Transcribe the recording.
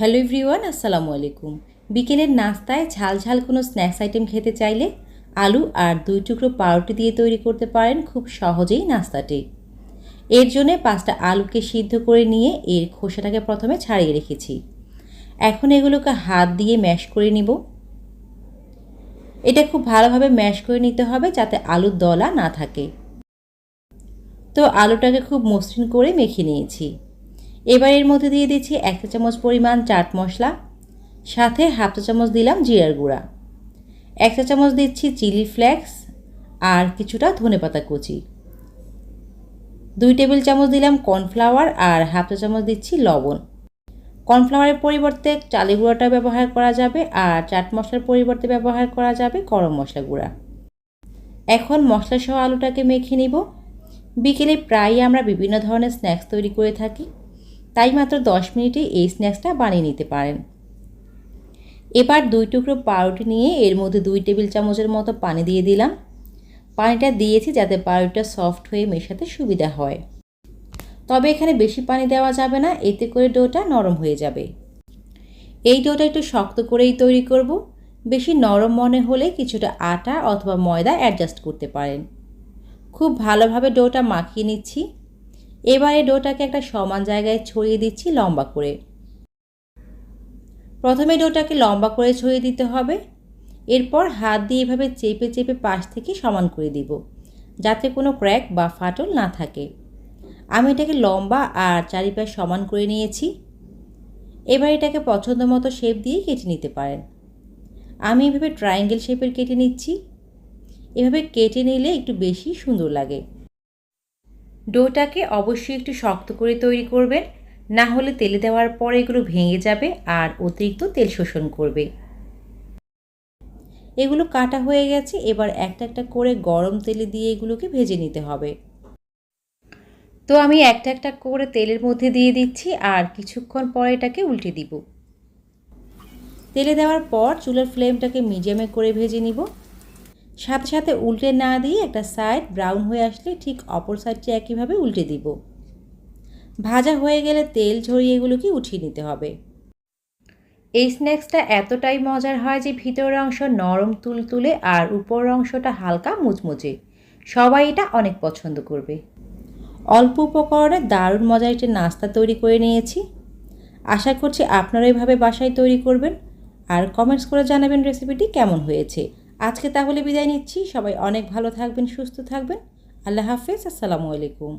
Hello everyone, আসসালামু আলাইকুম। বিকেলের নাস্তায় ঝাল ঝাল কোনো স্ন্যাক্স আইটেম খেতে চাইলে আলু আর দুই টুকরো পাউরুটি দিয়ে তৈরি করতে পারেন খুব সহজেই নাস্তাটি। এর জন্যে পাঁচটা আলুকে সিদ্ধ করে নিয়ে এর খোসাটাকে প্রথমে ছাড়িয়ে রেখেছি। এখন এগুলোকে হাত দিয়ে ম্যাশ করে নিব। এটা খুব ভালোভাবে ম্যাশ করে নিতে হবে যাতে আলুর দলা না থাকে। তো আলুটাকে খুব মসৃণ করে মেখে নিয়েছি। এবার এর মধ্যে দিয়ে দিচ্ছি এক চা চামচ পরিমাণ চাট মশলা, সাথে হাফ চা চামচ দিলাম জিরার গুঁড়া, এক চা চামচ দিচ্ছি চিলি ফ্লেক্স আর কিছুটা ধনেপাতা কুচি, দুই টেবিল চামচ দিলাম কর্নফ্লাওয়ার আর হাফ চা চামচ দিচ্ছি লবণ। কর্নফ্লাওয়ারের পরিবর্তে চালি গুঁড়োটা ব্যবহার করা যাবে আর চাট মশলার পরিবর্তে ব্যবহার করা যাবে গরম মশলা গুঁড়া। এখন মশলা সহ আলুটাকে মেখে নিব। বিকেলে প্রায়ই আমরা বিভিন্ন ধরনের স্ন্যাক্স তৈরি করে থাকি। তাই মাত্র দশ মিনিটে এই স্ন্যাক্সটা বানিয়ে নিতে পারেন। এবার দুই টুকরো পাউরুটি নিয়ে এর মধ্যে দুই টেবিল চামচের মতো পানি দিয়ে দিলাম। পানিটা দিয়েছি যাতে পাউরুটিটা সফট হয়ে মেশাতে সুবিধা হয়। তবে এখানে বেশি পানি দেওয়া যাবে না, এতে করে ডোটা নরম হয়ে যাবে। এই ডোটা একটু শক্ত করেই তৈরি করব। বেশি নরম মনে হলে কিছুটা আটা অথবা ময়দা অ্যাডজাস্ট করতে পারেন। খুব ভালোভাবে ডোটা মাখিয়ে নিচ্ছি। এবারে ডোটাকে একটা সমান জায়গায় ছড়িয়ে দিচ্ছি লম্বা করে। প্রথমে ডোটাকে লম্বা করে ছড়িয়ে দিতে হবে। এরপর হাত দিয়ে এভাবে চেপে চেপে পাশ থেকে সমান করে দিব, যাতে কোনো ক্র্যাক বা ফাটল না থাকে। আমি এটাকে লম্বা আর চারিপাশ সমান করে নিয়েছি। এবার এটাকে পছন্দ মতো শেপ দিয়ে কেটে নিতে পারেন। আমি এভাবে ট্রায়াঙ্গেল শেপের কেটে নিচ্ছি। এভাবে কেটে নিলে একটু বেশি সুন্দর লাগে। ডোটাকে অবশ্যই একটু শক্ত করে তৈরি করবেন। না হলে তেলে দেওয়ার পর এগুলো ভেঙে যাবে আর অতিরিক্ত তেল শোষণ করবে। এগুলো কাটা হয়ে গেছে, এবার একটা একটা করে গরম তেলে দিয়ে এগুলোকে ভেজে নিতে হবে। তো আমি একটা একটা করে তেলের মধ্যে দিয়ে দিচ্ছি আর কিছুক্ষণ পর এটাকে উল্টে দিব। তেলে দেওয়ার পর চুলের ফ্লেমটাকে মিডিয়ামে করে ভেজে নিব। সাথে সাথে উল্টে না দিয়ে একটা সাইড ব্রাউন হয়ে আসলে ঠিক অপর সাইডটি একইভাবে উল্টে দিব। ভাজা হয়ে গেলে তেল ঝরিয়ে এগুলোকে উঠিয়ে নিতে হবে। এই স্ন্যাক্সটা এতটাই মজার হয় যে ভিতরের অংশ নরম তুলতুলে আর উপরের অংশটা হালকা মুচমুচে। সবাই এটা অনেক পছন্দ করবে। অল্প উপকরণে দারুণ মজার একটি নাস্তা তৈরি করে নিয়েছি। আশা করছি আপনারা এভাবে বাসায় তৈরি করবেন। আর কমেন্টস করে জানাবেন রেসিপিটি কেমন হয়েছে। আজকে তাহলে বিদায় নিচ্ছি। সবাই অনেক ভালো থাকবেন সুস্থ থাকবেন। আল্লাহ হাফেজ আসসালামু আলাইকুম।